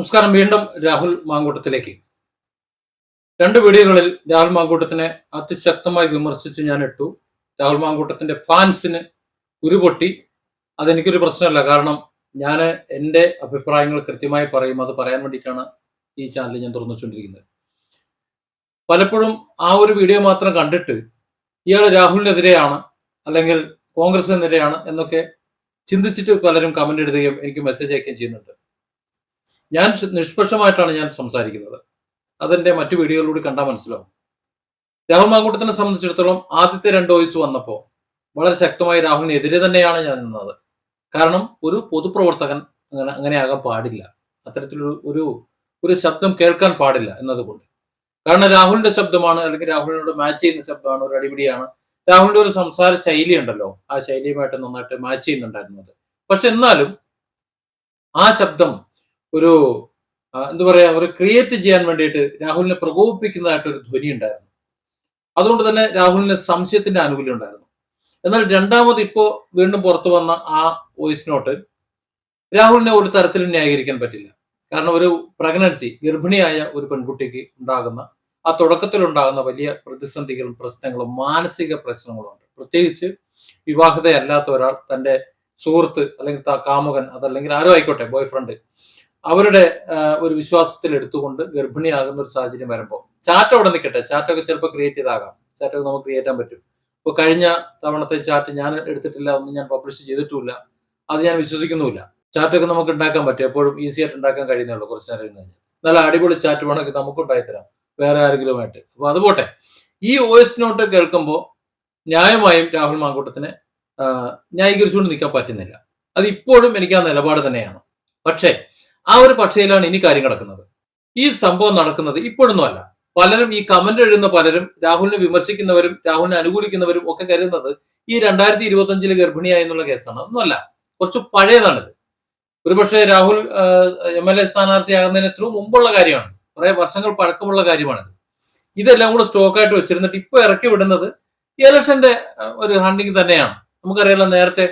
നമസ്കാരം വീണ്ടും രാഹുൽ മാങ്കൂട്ടത്തിലേക്ക്. രണ്ട് വീഡിയോകളിൽ രാഹുൽ മാങ്കൂട്ടത്തിനെ അതിശക്തമായി വിമർശിച്ച് ഞാൻ ഇട്ടു. രാഹുൽ മാങ്കൂട്ടത്തിന്റെ ഫാൻസിന് ഉരുപൊട്ടി. അതെനിക്കൊരു പ്രശ്നമല്ല. കാരണം ഞാൻ എന്റെ അഭിപ്രായങ്ങൾ കൃത്യമായി പറയും. അത് പറയാൻ വേണ്ടിയിട്ടാണ് ഈ ചാനൽ ഞാൻ തുറന്നുവെച്ചുകൊണ്ടിരിക്കുന്നത്. പലപ്പോഴും ആ ഒരു വീഡിയോ മാത്രം കണ്ടിട്ട് ഇയാൾ രാഹുലിനെതിരെയാണ് അല്ലെങ്കിൽ കോൺഗ്രസിനെതിരെയാണ് എന്നൊക്കെ ചിന്തിച്ചിട്ട് പലരും കമന്റ് എഴുതുകയും എനിക്ക് മെസ്സേജ് അയക്കുകയും ചെയ്യുന്നുണ്ട്. ഞാൻ നിഷ്പക്ഷമായിട്ടാണ് ഞാൻ സംസാരിക്കുന്നത്. അതെന്റെ മറ്റു വീഡിയോയിലൂടെ കണ്ടാൽ മനസ്സിലാവും. രാഹുൽ മാങ്കൂട്ടത്തിനെ സംബന്ധിച്ചിടത്തോളം ആദ്യത്തെ രണ്ട് വോയിസ് വന്നപ്പോൾ വളരെ ശക്തമായി രാഹുലിനെതിരെ തന്നെയാണ് ഞാൻ നിന്നത്. കാരണം ഒരു പൊതുപ്രവർത്തകൻ അങ്ങനെ അങ്ങനെയാകാൻ പാടില്ല. അത്തരത്തിലൊരു ഒരു ഒരു ശബ്ദം കേൾക്കാൻ പാടില്ല എന്നതുകൊണ്ട്. കാരണം രാഹുലിന്റെ ശബ്ദമാണ് അല്ലെങ്കിൽ രാഹുലിനോട് മാച്ച് ചെയ്യുന്ന ശബ്ദമാണ് ഒരു അടിപിടിയാണ്. രാഹുലിന്റെ ഒരു സംസാര ശൈലി ഉണ്ടല്ലോ. ആ ശൈലിയുമായിട്ട് നന്നായിട്ട് മാച്ച് ചെയ്യുന്നുണ്ടായിരുന്നത് പക്ഷെ എന്നാലും ആ ശബ്ദം ഒരു എന്താ പറയാ ഒരു ക്രിയേറ്റ് ചെയ്യാൻ വേണ്ടിയിട്ട് രാഹുലിനെ പ്രകോപിപ്പിക്കുന്നതായിട്ടൊരു ധ്വനി ഉണ്ടായിരുന്നു. അതുകൊണ്ട് തന്നെ രാഹുലിന് സംശയത്തിന്റെ ആനുകൂല്യം ഉണ്ടായിരുന്നു. എന്നാൽ രണ്ടാമത് ഇപ്പോ വീണ്ടും പുറത്തു വന്ന ആ വോയിസ് നോട്ട് രാഹുലിനെ ഒരു തരത്തിലും ന്യായീകരിക്കാൻ പറ്റില്ല. കാരണം ഒരു പ്രഗ്നൻസി ഗർഭിണിയായ ഒരു പെൺകുട്ടിക്ക് ഉണ്ടാകുന്ന ആ തുടക്കത്തിൽ ഉണ്ടാകുന്ന വലിയ പ്രതിസന്ധികളും പ്രശ്നങ്ങളും മാനസിക പ്രശ്നങ്ങളും ഉണ്ട്. പ്രത്യേകിച്ച് വിവാഹിതയല്ലാത്ത ഒരാൾ തന്റെ സുഹൃത്ത് അല്ലെങ്കിൽ കാമുകൻ അതല്ലെങ്കിൽ ആരോ ആയിക്കോട്ടെ ബോയ് ഫ്രണ്ട് അവരുടെ ഒരു വിശ്വാസത്തിൽ എടുത്തുകൊണ്ട് ഗർഭിണിയാകുന്ന ഒരു സാഹചര്യം വരുമ്പോൾ ചാറ്റ് അവിടെ നിൽക്കട്ടെ ചാറ്റൊക്കെ ചിലപ്പോൾ ക്രിയേറ്റ് ചെയ്താകാം. ചാറ്റൊക്കെ നമുക്ക് ക്രിയേറ്റ് ചെയ്യാൻ പറ്റും. ഇപ്പോൾ കഴിഞ്ഞ തവണത്തെ ചാറ്റ് ഞാൻ എടുത്തിട്ടില്ല ഒന്നും ഞാൻ പബ്ലിഷ് ചെയ്തിട്ടില്ല അത് ഞാൻ വിശ്വസിക്കുന്നുമില്ല. ചാറ്റൊക്കെ നമുക്ക് ഉണ്ടാക്കാൻ പറ്റും. എപ്പോഴും ഈസി ആയിട്ട് ഉണ്ടാക്കാൻ കഴിയുന്നുള്ളൂ കുറച്ച് നേരം കഴിഞ്ഞ് നല്ല അടിപൊളി ചാറ്റ് വേണമെങ്കിൽ നമുക്ക് ഉണ്ടായിത്തരാം വേറെ ആരെങ്കിലുമായിട്ട് അപ്പോൾ അത് പോട്ടെ. ഈ വോയിസ് നോട്ട് കേൾക്കുമ്പോൾ ന്യായമായും രാഹുൽ മാങ്കൂട്ടത്തിനെ ന്യായീകരിച്ചുകൊണ്ട് നിൽക്കാൻ പറ്റുന്നില്ല. അത് ഇപ്പോഴും എനിക്ക് ആ നിലപാട് തന്നെയാണ്. പക്ഷേ ആ ഒരു പക്ഷയിലാണ് ഇനി കാര്യം കിടക്കുന്നത് ഈ സംഭവം നടക്കുന്നത് ഇപ്പോഴൊന്നും അല്ല. പലരും ഈ കമന്റ് എഴുതുന്ന പലരും രാഹുലിനെ വിമർശിക്കുന്നവരും രാഹുലിനെ അനുകൂലിക്കുന്നവരും ഒക്കെ കരുതുന്നത് ഈ രണ്ടായിരത്തി ഇരുപത്തി അഞ്ചിൽ ഗർഭിണിയായി എന്നുള്ള കേസാണ്. അതൊന്നുമല്ല കുറച്ച് പഴയതാണിത്. ഒരുപക്ഷെ രാഹുൽ എം എൽ എ സ്ഥാനാർത്ഥിയാകുന്നതിന് എത്രയും മുമ്പുള്ള കാര്യമാണ്. കുറെ വർഷങ്ങൾ പഴക്കമുള്ള കാര്യമാണിത്. ഇതെല്ലാം കൂടെ സ്റ്റോക്കായിട്ട് വെച്ചിരുന്നിട്ട് ഇപ്പൊ ഇറക്കി വിടുന്നത് ഈ ഇലക്ഷന്റെ ഒരു ഹണ്ടിങ് തന്നെയാണ്. നമുക്കറിയാലോ നേരത്തെ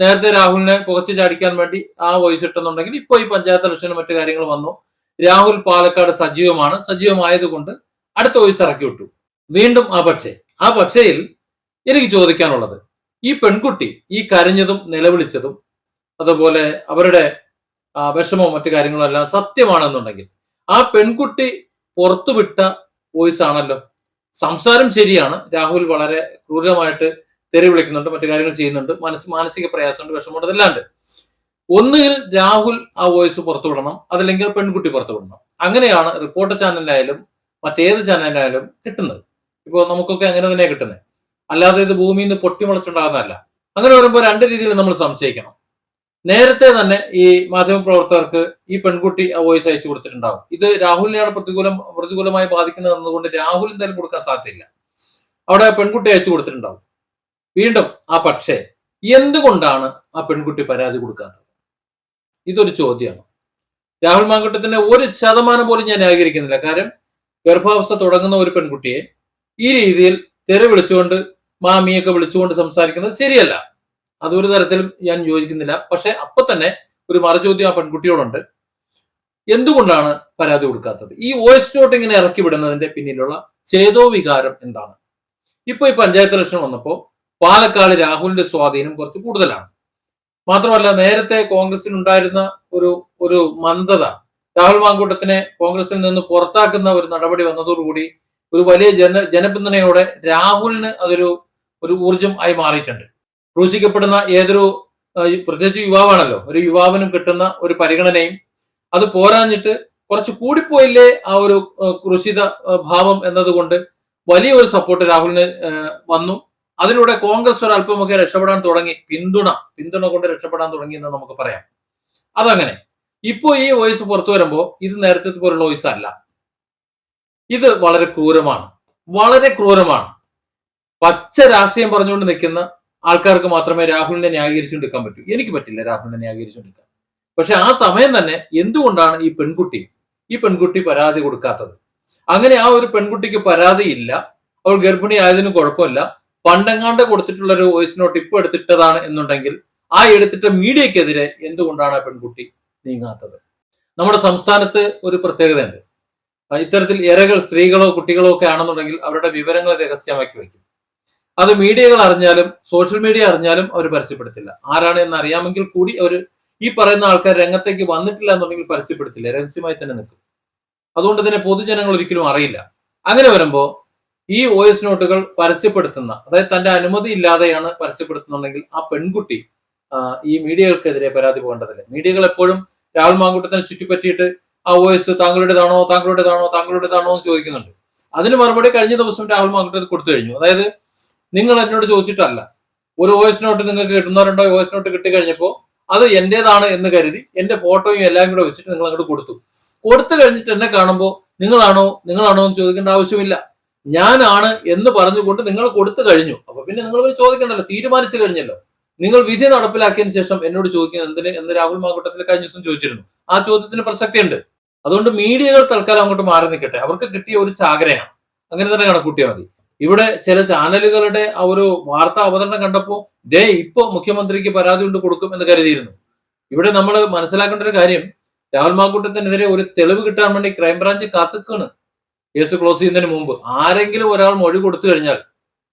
നേരത്തെ രാഹുലിനെ പുകച്ചു ചാടിക്കാൻ വേണ്ടി ആ വോയിസ് ഇട്ടെന്നുണ്ടെങ്കിൽ ഇപ്പൊ ഈ പഞ്ചായത്ത് ഇലക്ഷനും മറ്റു കാര്യങ്ങൾ വന്നു. രാഹുൽ പാലക്കാട് സജീവമാണ്. സജീവമായതുകൊണ്ട് അടുത്ത വോയിസ് ഇറക്കി വിട്ടു. വീണ്ടും ആ പക്ഷേ ആ പക്ഷയിൽ എനിക്ക് ചോദിക്കാനുള്ളത് ഈ പെൺകുട്ടി ഈ കരഞ്ഞതും നിലവിളിച്ചതും അതുപോലെ അവരുടെ വിഷമവും മറ്റു കാര്യങ്ങളും എല്ലാം സത്യമാണെന്നുണ്ടെങ്കിൽ ആ പെൺകുട്ടി പുറത്തുവിട്ട വോയിസ് ആണല്ലോ. സംസാരം ശരിയാണ്. രാഹുൽ വളരെ ക്രൂരമായിട്ട് തെറി വിളിക്കുന്നുണ്ട് മറ്റു കാര്യങ്ങൾ ചെയ്യുന്നുണ്ട് മനസ്സ് മാനസിക പ്രയാസമുണ്ട് വിഷമമുണ്ട് അതല്ലാണ്ട് ഒന്നുകിൽ രാഹുൽ ആ വോയിസ് പുറത്തുവിടണം അതല്ലെങ്കിൽ പെൺകുട്ടി പുറത്തുവിടണം. അങ്ങനെയാണ് റിപ്പോർട്ടർ ചാനലിലായാലും മറ്റേത് ചാനലിലായാലും കിട്ടുന്നത്. ഇപ്പോൾ നമുക്കൊക്കെ അങ്ങനെ തന്നെ കിട്ടുന്നത് അല്ലാതെ ഇത് ഭൂമിയിൽ നിന്ന് പൊട്ടിമുളച്ചുണ്ടാകുന്നതല്ല അങ്ങനെ വരുമ്പോൾ രണ്ട് രീതിയിൽ നമ്മൾ സംശയിക്കണം. നേരത്തെ തന്നെ ഈ മാധ്യമപ്രവർത്തകർക്ക് ഈ പെൺകുട്ടി ആ വോയിസ് അയച്ചു കൊടുത്തിട്ടുണ്ടാവും. ഇത് രാഹുലിനെയാണ് പ്രതികൂലം പ്രതികൂലമായി ബാധിക്കുന്നത് എന്നതുകൊണ്ട് രാഹുൽ എന്തായാലും കൊടുക്കാൻ സാധ്യതയില്ല. അവിടെ പെൺകുട്ടി അയച്ചു കൊടുത്തിട്ടുണ്ടാവും. വീണ്ടും ആ പക്ഷേ എന്തുകൊണ്ടാണ് ആ പെൺകുട്ടി പരാതി കൊടുക്കാത്തത്? ഇതൊരു ചോദ്യമാണ്. രാഹുൽ മാങ്കുട്ടത്തിന്റെ ഒരു ശതമാനം പോലും ഞാൻ ന്യായീകരിക്കുന്നില്ല. കാരണം ഗർഭാവസ്ഥ തുടങ്ങുന്ന ഒരു പെൺകുട്ടിയെ ഈ രീതിയിൽ തെര വിളിച്ചുകൊണ്ട് മാമിയൊക്കെ വിളിച്ചുകൊണ്ട് സംസാരിക്കുന്നത് ശരിയല്ല. അതൊരു തരത്തിലും ഞാൻ യോജിക്കുന്നില്ല. പക്ഷെ അപ്പൊ തന്നെ ഒരു മറുചോദ്യം ആ പെൺകുട്ടിയോടുണ്ട്. എന്തുകൊണ്ടാണ് പരാതി കൊടുക്കാത്തത്? ഈ വോയിസ് നോട്ട് ഇങ്ങനെ ഇറക്കി വിടുന്നതിന്റെ പിന്നിലുള്ള ചേതോ വികാരം എന്താണ്? ഇപ്പൊ ഈ പഞ്ചായത്ത് ഇലക്ഷൻ വന്നപ്പോൾ പാലക്കാട് രാഹുലിന്റെ സ്വാധീനം കുറച്ച് കൂടുതലാണ്. മാത്രമല്ല നേരത്തെ കോൺഗ്രസിനുണ്ടായിരുന്ന ഒരു ഒരു മന്ദത രാഹുൽ മാങ്കൂട്ടത്തിനെ കോൺഗ്രസിൽ നിന്ന് പുറത്താക്കുന്ന ഒരു നടപടി വന്നതോടുകൂടി ഒരു വലിയ ജന ജനപിന്തുണയോടെ രാഹുലിന് അതൊരു ഒരു ഊർജം ആയി മാറിയിട്ടുണ്ട്. ക്രൂശിക്കപ്പെടുന്ന ഏതൊരു പ്രത്യേകിച്ച് യുവാവാണല്ലോ ഒരു യുവാവിനും കിട്ടുന്ന ഒരു പരിഗണനയും അത് പോരാഞ്ഞിട്ട് കുറച്ച് കൂടിപ്പോയില്ലേ ആ ഒരു ക്രൂശിത ഭാവം എന്നതുകൊണ്ട് വലിയൊരു സപ്പോർട്ട് രാഹുലിന് വന്നു. അതിലൂടെ കോൺഗ്രസ് ഒരല്പമൊക്കെ രക്ഷപ്പെടാൻ തുടങ്ങി. പിന്തുണ പിന്തുണ കൊണ്ട് രക്ഷപ്പെടാൻ തുടങ്ങി എന്ന് നമുക്ക് പറയാം. അതങ്ങനെ. ഇപ്പോ ഈ വോയിസ് പുറത്തു വരുമ്പോൾ ഇത് നേരത്തെ പോലുള്ള വോയിസ് അല്ല. ഇത് വളരെ ക്രൂരമാണ്. വളരെ ക്രൂരമാണ്. പച്ച രാഷ്ട്രീയം പറഞ്ഞുകൊണ്ട് നിൽക്കുന്ന ആൾക്കാർക്ക് മാത്രമേ രാഹുലിനെ ന്യായീകരിച്ചുകൊണ്ടിരിക്കാൻ പറ്റൂ. എനിക്ക് പറ്റില്ല രാഹുലിനെ ന്യായീകരിച്ചുകൊണ്ടിരിക്കാൻ പക്ഷെ ആ സമയം തന്നെ എന്തുകൊണ്ടാണ് ഈ പെൺകുട്ടി ഈ പെൺകുട്ടി പരാതി കൊടുക്കാത്തത്? അങ്ങനെ ആ ഒരു പെൺകുട്ടിക്ക് പരാതിയില്ല. അവൾ ഗർഭിണി കുഴപ്പമില്ല. പണ്ടെങ്ങാണ്ട് കൊടുത്തിട്ടുള്ള ഒരു വോയിസ് നോട്ട് ഇപ്പൊ എടുത്തിട്ടതാണ് എന്നുണ്ടെങ്കിൽ ആ എടുത്തിട്ട മീഡിയക്കെതിരെ എന്തുകൊണ്ടാണ് ആ പെൺകുട്ടി നീങ്ങാത്തത്? നമ്മുടെ സംസ്ഥാനത്ത് ഒരു പ്രത്യേകതയുണ്ട്. ഇത്തരത്തിൽ ഇരകൾ സ്ത്രീകളോ കുട്ടികളോ ഒക്കെ ആണെന്നുണ്ടെങ്കിൽ അവരുടെ വിവരങ്ങൾ രഹസ്യമാക്കി വയ്ക്കും. അത് മീഡിയകൾ അറിഞ്ഞാലും സോഷ്യൽ മീഡിയ അറിഞ്ഞാലും അവർ പരസ്യപ്പെടുത്തില്ല. ആരാണ് എന്ന് അറിയാമെങ്കിൽ കൂടി അവർ ഈ പറയുന്ന ആൾക്കാർ രംഗത്തേക്ക് വന്നിട്ടില്ല എന്നുണ്ടെങ്കിൽ പരസ്യപ്പെടുത്തില്ല. രഹസ്യമായി തന്നെ നിൽക്കും. അതുകൊണ്ട് തന്നെ പൊതുജനങ്ങൾ ഒരിക്കലും അറിയില്ല. അങ്ങനെ വരുമ്പോൾ ഈ വോയിസ് നോട്ടുകൾ പരസ്യപ്പെടുത്തുന്ന അതായത് തന്റെ അനുമതി ഇല്ലാതെയാണ് പരസ്യപ്പെടുത്തുന്നുണ്ടെങ്കിൽ ആ പെൺകുട്ടി ഈ മീഡിയകൾക്കെതിരെ പരാതി പോകേണ്ടതില്ല. മീഡിയകൾ എപ്പോഴും രാഹുൽ മാങ്കൂട്ടത്തിനെ ചുറ്റിപ്പറ്റിയിട്ട് ആ വോയിസ് താങ്കളുടേതാണോ താങ്കളുടേതാണോ താങ്കളുടേതാണോ എന്ന് ചോദിക്കുന്നുണ്ട്. അതിന് മറുപടി കഴിഞ്ഞ ദിവസം രാഹുൽ മാങ്കൂട്ടത്തിൽ കൊടുത്തു കഴിഞ്ഞു. അതായത് നിങ്ങൾ എന്നോട് ചോദിച്ചിട്ടല്ല ഒരു വോയിസ് നോട്ട് നിങ്ങൾക്ക് കിട്ടുന്നോ രണ്ടോ വോയിസ് നോട്ട് കിട്ടിക്കഴിഞ്ഞപ്പോൾ അത് എന്റേതാണ് എന്ന് കരുതി എന്റെ ഫോട്ടോയും എല്ലാം കൂടെ വെച്ചിട്ട് നിങ്ങൾ അങ്ങോട്ട് കൊടുത്തു. കൊടുത്തു കഴിഞ്ഞിട്ട് എന്നെ കാണുമ്പോൾ നിങ്ങളാണോ നിങ്ങളാണോ എന്ന് ചോദിക്കേണ്ട ആവശ്യമില്ല. ഞാനാണ് എന്ന് പറഞ്ഞുകൊണ്ട് നിങ്ങൾ കൊടുത്തു കഴിഞ്ഞു. അപ്പൊ പിന്നെ നിങ്ങൾ ചോദിക്കണ്ടല്ലോ തീരുമാനിച്ചു കഴിഞ്ഞല്ലോ. നിങ്ങൾ വിധി നടപ്പിലാക്കിയതിനു ശേഷം എന്നോട് ചോദിക്കുന്നത് എന്തിന് എന്ന് രാഹുൽ മാങ്കൂട്ടത്തിൽ കഴിഞ്ഞ ദിവസം ചോദിച്ചിരുന്നു. ആ ചോദ്യത്തിന് പ്രസക്തിയുണ്ട്. അതുകൊണ്ട് മീഡിയകൾ തൽക്കാലം അങ്ങോട്ട് മാറി നിൽക്കട്ടെ. അവർക്ക് കിട്ടിയ ഒരു ചാകരയാണ്. അങ്ങനെ തന്നെ കണക്കൂട്ടിയാൽ മതി. ഇവിടെ ചില ചാനലുകളുടെ ആ ഒരു വാർത്താ അവതരണം കണ്ടപ്പോൾ ദേ ഇപ്പോ മുഖ്യമന്ത്രിക്ക് പരാതി കൊണ്ട് കൊടുക്കും എന്ന് കരുതിയിരുന്നു. ഇവിടെ നമ്മൾ മനസ്സിലാക്കേണ്ട ഒരു കാര്യം രാഹുൽ മാങ്കൂട്ടത്തിനെതിരെ ഒരു തെളിവ് കിട്ടാൻ വേണ്ടി ക്രൈംബ്രാഞ്ച് കാത്തുക്കാണ്. കേസ് ക്ലോസ് ചെയ്യുന്നതിന് മുമ്പ് ആരെങ്കിലും ഒരാൾ മൊഴി കൊടുത്തു കഴിഞ്ഞാൽ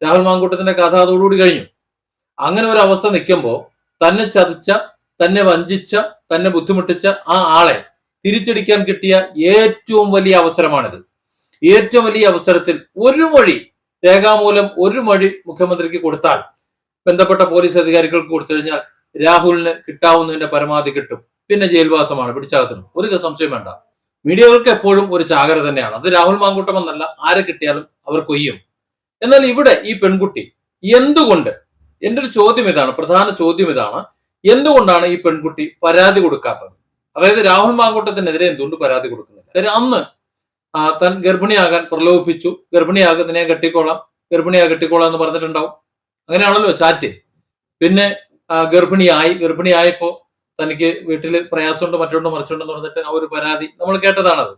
രാഹുൽ മാങ്കൂട്ടത്തിന്റെ കഥ അതോടുകൂടി കഴിഞ്ഞു. അങ്ങനെ ഒരു അവസ്ഥ നിൽക്കുമ്പോൾ തന്നെ ചതിച്ച തന്നെ വഞ്ചിച്ച തന്നെ ബുദ്ധിമുട്ടിച്ച ആ ആളെ തിരിച്ചടിക്കാൻ കിട്ടിയ ഏറ്റവും വലിയ അവസരമാണിത്. ഏറ്റവും വലിയ അവസരത്തിൽ ഒരു മൊഴി രേഖാമൂലം ഒരു മൊഴി മുഖ്യമന്ത്രിക്ക് കൊടുത്താൽ ബന്ധപ്പെട്ട പോലീസ് അധികാരികൾക്ക് കൊടുത്തു കഴിഞ്ഞാൽ രാഹുലിന് കിട്ടാവുന്നതിന്റെ പരമാവധി കിട്ടും. പിന്നെ ജയിൽവാസമാണ്. പിടിച്ചകത്തിനും ഒരു സംശയം വേണ്ട. മീഡിയകൾക്ക് എപ്പോഴും ഒരു ചാകര തന്നെയാണ്. അത് രാഹുൽ മാങ്കൂട്ടം എന്നല്ല ആരെ കിട്ടിയാലും അവർ കൊയ്യും. എന്നാൽ ഇവിടെ ഈ പെൺകുട്ടി എന്തുകൊണ്ട് എന്റെ ഒരു ചോദ്യം ഇതാണ് പ്രധാന ചോദ്യം ഇതാണ്. എന്തുകൊണ്ടാണ് ഈ പെൺകുട്ടി പരാതി കൊടുക്കാത്തത്? അതായത് രാഹുൽ മാങ്കൂട്ടത്തിനെതിരെ എന്തുകൊണ്ട് പരാതി കൊടുക്കുന്നില്ല? കാര്യം അന്ന് താൻ ഗർഭിണിയാകാൻ പ്രലോഭിപ്പിച്ചു. ഗർഭിണിയാകുന്നതിനെ കെട്ടിക്കോളാം. ഗർഭിണിയാ കെട്ടിക്കോളാം എന്ന് പറഞ്ഞിട്ടുണ്ടാവും. അങ്ങനെയാണല്ലോ ചാറ്റ്. പിന്നെ ഗർഭിണിയായി. ഗർഭിണിയായപ്പോ തനിക്ക് വീട്ടിൽ പ്രയാസമുണ്ട് മറ്റുണ്ട് മറിച്ചുണ്ടെന്ന് പറഞ്ഞിട്ട് ആ ഒരു പരാതി നമ്മൾ കേട്ടതാണത്.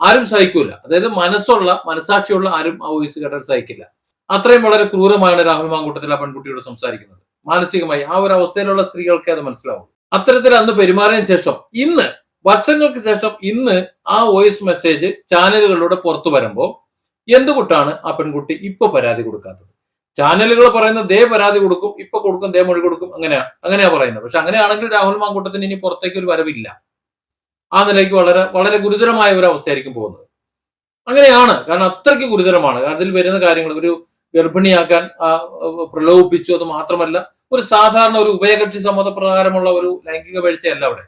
ആരും സഹിക്കൂല. അതായത് മനസ്സുള്ള മനസാക്ഷിയുള്ള ആരും ആ വോയിസ് കേട്ടാൽ സഹിക്കില്ല. അത്രയും വളരെ ക്രൂരമാണ് രാഹുൽ മാങ്കൂട്ടത്തിൽ ആ പെൺകുട്ടിയോട് സംസാരിക്കുന്നത്. മാനസികമായി ആ ഒരു അവസ്ഥയിലുള്ള സ്ത്രീകൾക്ക് അത് മനസ്സിലാവും. അത്തരത്തിൽ അന്ന് പെരുമാറിയതിനു ശേഷം ഇന്ന് വർഷങ്ങൾക്ക് ശേഷം ഇന്ന് ആ വോയിസ് മെസ്സേജ് ചാനലുകളിലൂടെ പുറത്തു വരുമ്പോൾ എന്തുകൊണ്ടാണ് ആ പെൺകുട്ടി ഇപ്പൊ പരാതി കൊടുക്കാത്തത്? ചാനലുകൾ പറയുന്ന ദേ പരാതി കൊടുക്കും ഇപ്പൊ കൊടുക്കും ദേ മൊഴി കൊടുക്കും അങ്ങനെയാണ് അങ്ങനെയാ പറയുന്നത്. പക്ഷെ അങ്ങനെയാണെങ്കിൽ രാഹുൽ മാങ്കൂട്ടത്തിന് ഇനി പുറത്തേക്ക് ഒരു വരവില്ല. ആ നിലയ്ക്ക് വളരെ വളരെ ഗുരുതരമായ ഒരു അവസ്ഥയായിരിക്കും പോകുന്നത്. അങ്ങനെയാണ് കാരണം അത്രയ്ക്ക് ഗുരുതരമാണ്. കാരണം അതിൽ വരുന്ന കാര്യങ്ങൾ ഒരു ഗർഭിണിയാക്കാൻ പ്രലോഭിപ്പിച്ചു അത് മാത്രമല്ല ഒരു സാധാരണ ഒരു ഉഭയകക്ഷി സമ്മതപ്രകാരമുള്ള ഒരു ലൈംഗിക വീഴ്ചയല്ല അവിടെ.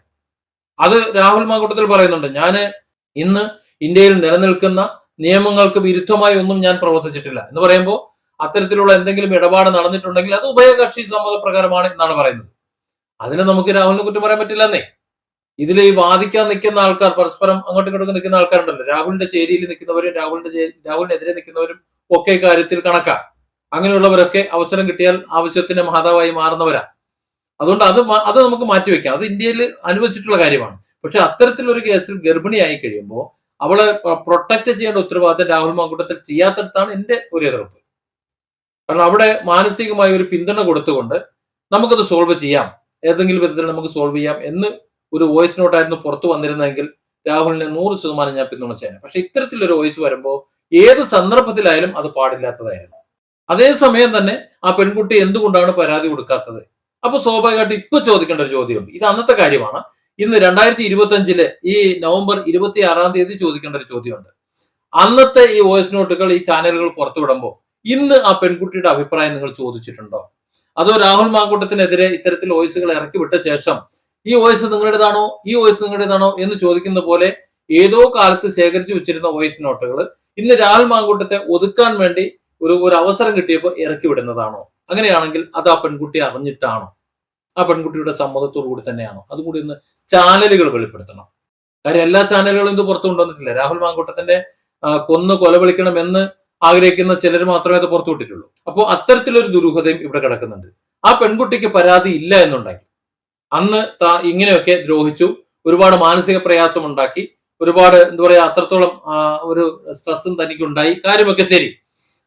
അത് രാഹുൽ മാങ്കൂട്ടത്തിൽ പറയുന്നുണ്ട്. ഞാൻ ഇന്ന് ഇന്ത്യയിൽ നിലനിൽക്കുന്ന നിയമങ്ങൾക്ക് വിരുദ്ധമായി ഒന്നും ഞാൻ പ്രവർത്തിച്ചിട്ടില്ല. എന്ന് പറയുമ്പോൾ അത്തരത്തിലുള്ള എന്തെങ്കിലും ഇടപാട് നടന്നിട്ടുണ്ടെങ്കിൽ അത് ഉഭയകക്ഷി സമ്മതപ്രകാരമാണ് എന്നാണ് പറയുന്നത്. അതിനെ നമുക്ക് രാഹുലിനെ കുറ്റം പറയാൻ പറ്റില്ലെന്നേ. ഇതിൽ ഈ വാദിക്കാൻ നിൽക്കുന്ന ആൾക്കാർ പരസ്പരം അങ്ങോട്ടും ഇങ്ങോട്ടും നിൽക്കുന്ന ആൾക്കാരുണ്ടല്ലോ. രാഹുലിന്റെ ചേരിയിൽ നിൽക്കുന്നവരും രാഹുലിന്റെ രാഹുലിനെതിരെ നിൽക്കുന്നവരും ഒക്കെ കാര്യത്തിൽ കണക്കാ. അങ്ങനെയുള്ളവരൊക്കെ അവസരം കിട്ടിയാൽ ആവശ്യത്തിന് മാതാവായി മാറുന്നവരാ. അതുകൊണ്ട് അത് അത് നമുക്ക് മാറ്റിവെക്കാം അത് ഇന്ത്യയിൽ അനുവദിച്ചിട്ടുള്ള കാര്യമാണ്. പക്ഷെ അത്തരത്തിലൊരു കേസിൽ ഗർഭിണിയായി കഴിയുമ്പോൾ അവളെ പ്രൊട്ടക്ട് ചെയ്യേണ്ട ഉത്തരവാദിത്തം രാഹുൽ മാങ്കൂട്ടത്തിൽ ചെയ്യാത്തടത്താണ് എന്റെ ഒരു എതിർപ്പ്. കാരണം അവിടെ മാനസികമായ ഒരു പിന്തുണ കൊടുത്തുകൊണ്ട് നമുക്കത് സോൾവ് ചെയ്യാം. ഏതെങ്കിലും വിധത്തിൽ നമുക്ക് സോൾവ് ചെയ്യാം എന്ന് ഒരു വോയിസ് നോട്ടായിരുന്നു പുറത്തു വന്നിരുന്നെങ്കിൽ രാഹുലിനെ നൂറ് ശതമാനം ഞാൻ പിന്തുണച്ചേനെ പക്ഷെ ഇത്തരത്തിലൊരു വോയിസ് വരുമ്പോൾ ഏത് സന്ദർഭത്തിലായാലും അത് പാടില്ലാത്തതായിരുന്നു. അതേസമയം തന്നെ ആ പെൺകുട്ടി എന്തുകൊണ്ടാണ് പരാതി കൊടുക്കാത്തത്? അപ്പൊ സ്വാഭാവികമായിട്ട് ഇപ്പൊ ചോദിക്കേണ്ട ഒരു ചോദ്യമുണ്ട്. ഇത് അന്നത്തെ കാര്യമാണ്. ഇന്ന് രണ്ടായിരത്തി ഇരുപത്തി അഞ്ചിൽ ഈ നവംബർ ഇരുപത്തി ആറാം തീയതി ചോദിക്കേണ്ട ഒരു ചോദ്യമുണ്ട്. അന്നത്തെ ഈ വോയിസ് നോട്ടുകൾ ഈ ചാനലുകൾ പുറത്തുവിടുമ്പോൾ ഇന്ന് ആ പെൺകുട്ടിയുടെ അഭിപ്രായം നിങ്ങൾ ചോദിച്ചിട്ടുണ്ടോ? അതോ രാഹുൽ മാങ്കൂട്ടത്തിനെതിരെ ഇത്തരത്തിൽ വോയിസുകൾ ഇറക്കി വിട്ട ശേഷം ഈ വോയിസ് നിങ്ങളുടേതാണോ? ഈ വോയിസ് നിങ്ങളുടേതാണോ എന്ന് ചോദിക്കുന്ന പോലെ ഏതോ കാലത്ത് ശേഖരിച്ചു വെച്ചിരുന്ന വോയിസ് നോട്ടുകൾ ഇന്ന് രാഹുൽ മാങ്കൂട്ടത്തെ ഒതുക്കാൻ വേണ്ടി ഒരു ഒരു അവസരം കിട്ടിയപ്പോൾ ഇറക്കി വിടുന്നതാണോ? അങ്ങനെയാണെങ്കിൽ അത് ആ പെൺകുട്ടി അറിഞ്ഞിട്ടാണോ? ആ പെൺകുട്ടിയുടെ സമ്മതത്തോടു കൂടി തന്നെയാണോ? അതുകൂടി ഒന്ന് ചാനലുകൾ വെളിപ്പെടുത്തണം. കാര്യം എല്ലാ ചാനലുകളും ഇത് പുറത്തു കൊണ്ടുവന്നിട്ടില്ല രാഹുൽ മാങ്കൂട്ടത്തിന്റെ കൊന്ന് കൊലവിളിക്കണം എന്ന് ആഗ്രഹിക്കുന്ന ചിലർ മാത്രമേ അത് പുറത്തു വിട്ടിട്ടുള്ളൂ. അപ്പോൾ അത്തരത്തിലൊരു ദുരൂഹതയും ഇവിടെ കിടക്കുന്നുണ്ട്. ആ പെൺകുട്ടിക്ക് പരാതി ഇല്ല എന്നുണ്ടെങ്കിൽ അന്ന് താ ഇങ്ങനെയൊക്കെ ദ്രോഹിച്ചു ഒരുപാട് മാനസിക പ്രയാസം ഉണ്ടാക്കി ഒരുപാട് എന്താ പറയാ അത്രത്തോളം ഒരു സ്ട്രെസ്സും തനിക്കുണ്ടായി. കാര്യമൊക്കെ ശരി.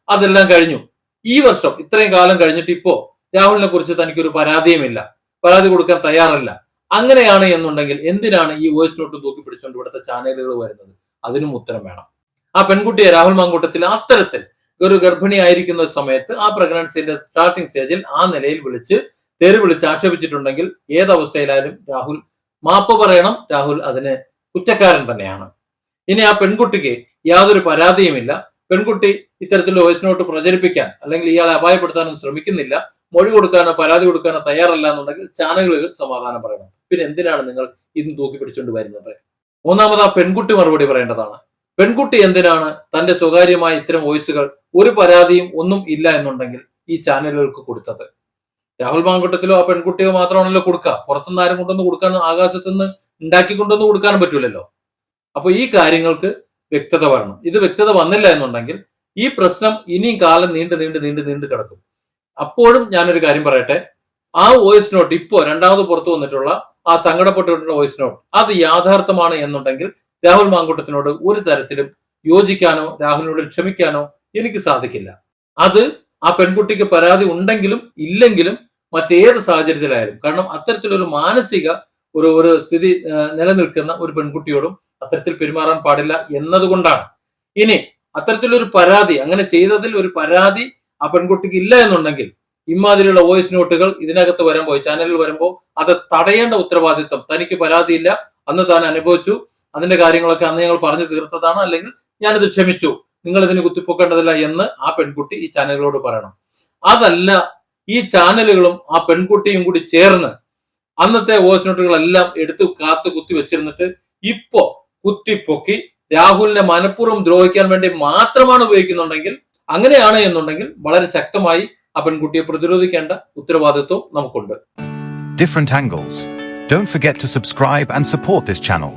അതെല്ലാം കഴിഞ്ഞു. ഈ വർഷം ഇത്രയും കാലം കഴിഞ്ഞിട്ട് ഇപ്പോ രാഹുലിനെ കുറിച്ച് തനിക്കൊരു പരാതിയുമില്ല പരാതി കൊടുക്കാൻ തയ്യാറല്ല. അങ്ങനെയാണ് എന്നുണ്ടെങ്കിൽ എന്തിനാണ് ഈ വോയിസ് നോട്ട് തൂക്കി പിടിച്ചുകൊണ്ട് ഇവിടുത്തെ ചാനലുകൾ വരുന്നത്? അതിനും ഉത്തരം വേണം. ആ പെൺകുട്ടിയെ രാഹുൽ മാങ്കൂട്ടത്തിൽ അത്തരത്തിൽ ഒരു ഗർഭിണി ആയിരിക്കുന്ന സമയത്ത് ആ പ്രഗ്നൻസിന്റെ സ്റ്റാർട്ടിംഗ് സ്റ്റേജിൽ ആ നിലയിൽ വിളിച്ച് തെരു വിളിച്ച് ആക്ഷേപിച്ചിട്ടുണ്ടെങ്കിൽ ഏതവസ്ഥയിലായാലും രാഹുൽ മാപ്പ് പറയണം. രാഹുൽ അതിന് കുറ്റക്കാരൻ തന്നെയാണ്. ഇനി ആ പെൺകുട്ടിക്ക് യാതൊരു പരാതിയുമില്ല. പെൺകുട്ടി ഇത്തരത്തിൽ വോയിസ് നോട്ട് പ്രചരിപ്പിക്കാൻ അല്ലെങ്കിൽ ഇയാളെ അപായപ്പെടുത്താനൊന്നും ശ്രമിക്കുന്നില്ല. മൊഴി കൊടുക്കാനോ പരാതി കൊടുക്കാനോ തയ്യാറല്ല എന്നുണ്ടെങ്കിൽ ചാനലുകൾ സമാധാനം പറയണം. പിന്നെ എന്തിനാണ് നിങ്ങൾ ഇന്ന് തൂക്കി പിടിച്ചുകൊണ്ട് വരുന്നത്? മൂന്നാമത് ആ പെൺകുട്ടി മറുപടി പറയേണ്ടതാണ്. പെൺകുട്ടി എന്തിനാണ് തന്റെ സ്വകാര്യമായ ഇത്തരം വോയിസുകൾ ഒരു പരാതിയും ഒന്നും ഇല്ല എന്നുണ്ടെങ്കിൽ ഈ ചാനലുകൾക്ക് കൊടുത്തത്? രാഹുൽ മാങ്കുട്ടത്തിലോ ആ പെൺകുട്ടിയോ മാത്രമാണല്ലോ കൊടുക്കുക പുറത്തുനിന്ന് ആരും കൊണ്ടൊന്ന് കൊടുക്കാൻ ആകാശത്തുനിന്ന് ഉണ്ടാക്കി കൊണ്ടൊന്നും കൊടുക്കാനും പറ്റൂലല്ലോ. അപ്പൊ ഈ കാര്യങ്ങൾക്ക് വ്യക്തത വരണം. ഇത് വ്യക്തത വന്നില്ല എന്നുണ്ടെങ്കിൽ ഈ പ്രശ്നം ഇനിയും കാലം നീണ്ടു നീണ്ടു നീണ്ടു നീണ്ടു കിടക്കും. അപ്പോഴും ഞാനൊരു കാര്യം പറയട്ടെ. ആ വോയിസ് നോട്ട് ഇപ്പോ രണ്ടാമത് പുറത്തു വന്നിട്ടുള്ള ആ സങ്കടപ്പെട്ടിട്ടുള്ള വോയിസ് നോട്ട് അത് യാഥാർത്ഥമാണ് എന്നുണ്ടെങ്കിൽ രാഹുൽ മാങ്കൂട്ടത്തിനോട് ഒരു തരത്തിലും യോജിക്കാനോ രാഹുലിനോട് ക്ഷമിക്കാനോ എനിക്ക് സാധിക്കില്ല. അത് ആ പെൺകുട്ടിക്ക് പരാതി ഉണ്ടെങ്കിലും ഇല്ലെങ്കിലും മറ്റേത് സാഹചര്യത്തിലായാലും. കാരണം അത്തരത്തിലൊരു മാനസിക ഒരു ഒരു സ്ഥിതി നിലനിൽക്കുന്ന ഒരു പെൺകുട്ടിയോടും അത്തരത്തിൽ പെരുമാറാൻ പാടില്ല എന്നതുകൊണ്ടാണ്. ഇനി അത്തരത്തിലൊരു പരാതി അങ്ങനെ ചെയ്തതിൽ ഒരു പരാതി ആ പെൺകുട്ടിക്ക് ഇല്ല എന്നുണ്ടെങ്കിൽ ഇമാതിരിയുള്ള വോയിസ് നോട്ടുകൾ ഇതിനകത്ത് വരുമ്പോൾ ചാനലിൽ വരുമ്പോൾ അത് തടയേണ്ട ഉത്തരവാദിത്വം. തനിക്ക് പരാതിയില്ല. അന്ന് താൻ അനുഭവിച്ചു. അതിന്റെ കാര്യങ്ങളൊക്കെ അന്ന് ഞങ്ങൾ പറഞ്ഞു തീർത്തതാണ് അല്ലെങ്കിൽ ഞാനിത് ക്ഷമിച്ചു നിങ്ങൾ ഇതിന് കുത്തിപ്പൊക്കേണ്ടതില്ല എന്ന് ആ പെൺകുട്ടി ഈ ചാനലുകളോട് പറയണം അതല്ല ഈ ചാനലുകളും ആ പെൺകുട്ടിയും കൂടി ചേർന്ന് അന്നത്തെ വോയിസ് നോട്ടുകളെല്ലാം എടുത്തു കാത്തു കുത്തി വെച്ചിരുന്നിട്ട് ഇപ്പോ കുത്തിപ്പൊക്കി രാഹുലിനെ മനഃപൂർവം ദ്രോഹിക്കാൻ വേണ്ടി മാത്രമാണ് ഉപയോഗിക്കുന്നുണ്ടെങ്കിൽ അങ്ങനെയാണ് എന്നുണ്ടെങ്കിൽ വളരെ ശക്തമായി ആ പെൺകുട്ടിയെ പ്രതിരോധിക്കേണ്ട ഉത്തരവാദിത്വം നമുക്കുണ്ട് different angles. Don't forget to subscribe and support this channel.